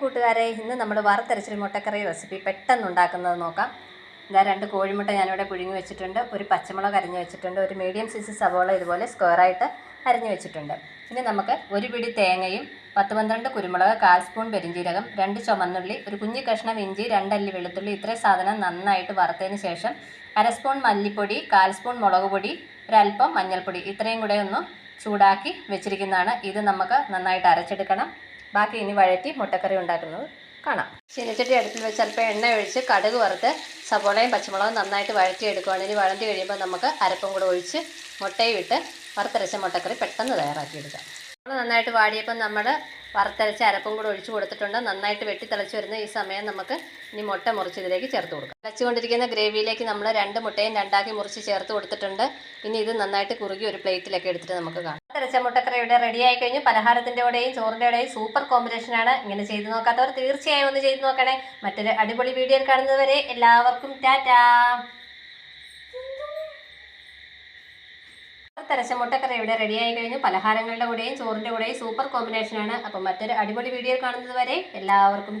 കൂട്ടുകാരെ ഇന്ന് നമ്മൾ വറുത്തരച്ചിൽ മുട്ടക്കറി റെസിപ്പി പെട്ടെന്ന് ഉണ്ടാക്കുന്നത് നോക്കാം. ഇതാ രണ്ട് കോഴിമുട്ട ഞാനിവിടെ പുഴുങ്ങി വെച്ചിട്ടുണ്ട്. ഒരു പച്ചമുളക് അരിഞ്ഞ് വെച്ചിട്ടുണ്ട്. ഒരു മീഡിയം സൈസ് സവോള ഇതുപോലെ സ്ക്വയറായിട്ട് അരിഞ്ഞു വെച്ചിട്ടുണ്ട്. ഇനി നമുക്ക് ഒരു പിടി തേങ്ങയും പത്ത് പന്ത്രണ്ട് കുരുമുളക് കാൽ സ്പൂൺ പെരിഞ്ചീരകം രണ്ട് ചുമന്നുള്ളി ഒരു കുഞ്ഞു കഷ്ണം ഇഞ്ചി രണ്ടല്ലി വെളുത്തുള്ളി ഇത്രയും സാധനം നന്നായിട്ട് വറുത്തതിന് ശേഷം അര സ്പൂൺ മല്ലിപ്പൊടി കാൽ സ്പൂൺ മുളക് പൊടി ഒരല്പം മഞ്ഞൾപ്പൊടി ഇത്രയും കൂടെ ഒന്ന് ചൂടാക്കി വെച്ചിരിക്കുന്നതാണ്. ഇത് നമുക്ക് നന്നായിട്ട് അരച്ചെടുക്കണം. ബാക്കി ഇനി വഴറ്റി മുട്ടക്കറി ഉണ്ടാക്കുന്നത് കാണാം. ചീനച്ചട്ടി അടുപ്പിൽ വെച്ച് അല്പം എണ്ണ ഒഴിച്ച് കടുക് വറുത്ത് സവോളയും പച്ചമുളകും നന്നായിട്ട് വഴറ്റി എടുക്കുകയാണ് ഇനി വഴന്തി കഴിയുമ്പോൾ നമുക്ക് അരപ്പും കൂടെ ഒഴിച്ച് മുട്ടയും ഇട്ട് വറുത്തരച്ച മുട്ടക്കറി പെട്ടെന്ന് തയ്യാറാക്കിയെടുക്കാം. നമ്മൾ നന്നായിട്ട് വാടിയപ്പോൾ നമ്മൾ വറുത്തരച്ച അരപ്പും കൂടെ ഒഴിച്ചു കൊടുത്തിട്ടുണ്ട്. നന്നായിട്ട് വെട്ടി തിളച്ച് വരുന്ന ഈ സമയം നമുക്ക് ഇനി മുട്ട മുറിച്ച് ഇതിലേക്ക് ചേർത്ത് കൊടുക്കാം. തിളച്ചുകൊണ്ടിരിക്കുന്ന ഗ്രേവിയിലേക്ക് നമ്മൾ രണ്ട് മുട്ടയും രണ്ടാക്കി മുറിച്ച് ചേർത്ത് കൊടുത്തിട്ടുണ്ട്. ഇനി ഇത് നന്നായിട്ട് കുറുകി ഒരു പ്ലേറ്റിലൊക്കെ എടുത്തിട്ട് നമുക്ക് കാണാം. തിരച്ച മുട്ടക്കറി ഇവിടെ റെഡി ആയി കഴിഞ്ഞു പലഹാരത്തിന്റെ കൂടെയും ചോറിന്റെ കൂടെയും സൂപ്പർ കോമ്പിനേഷനാണ് ഇങ്ങനെ ചെയ്ത് നോക്കാത്തവർ തീർച്ചയായും ഒന്ന് ചെയ്ത് നോക്കണേ. മറ്റൊരു അടിപൊളി വീഡിയോയിൽ കാണുന്നതുവരെ എല്ലാവർക്കും ടാറ്റാ. തരച്ച മുട്ടക്കറി ഇവിടെ റെഡി ആയി കഴിഞ്ഞു. പലഹാരങ്ങളുടെ കൂടെയും ചോറിന്റെ കൂടെയും സൂപ്പർ കോമ്പിനേഷനാണ് അപ്പം മറ്റൊരു അടിപൊളി വീഡിയോ കാണുന്നത് വരെ എല്ലാവർക്കും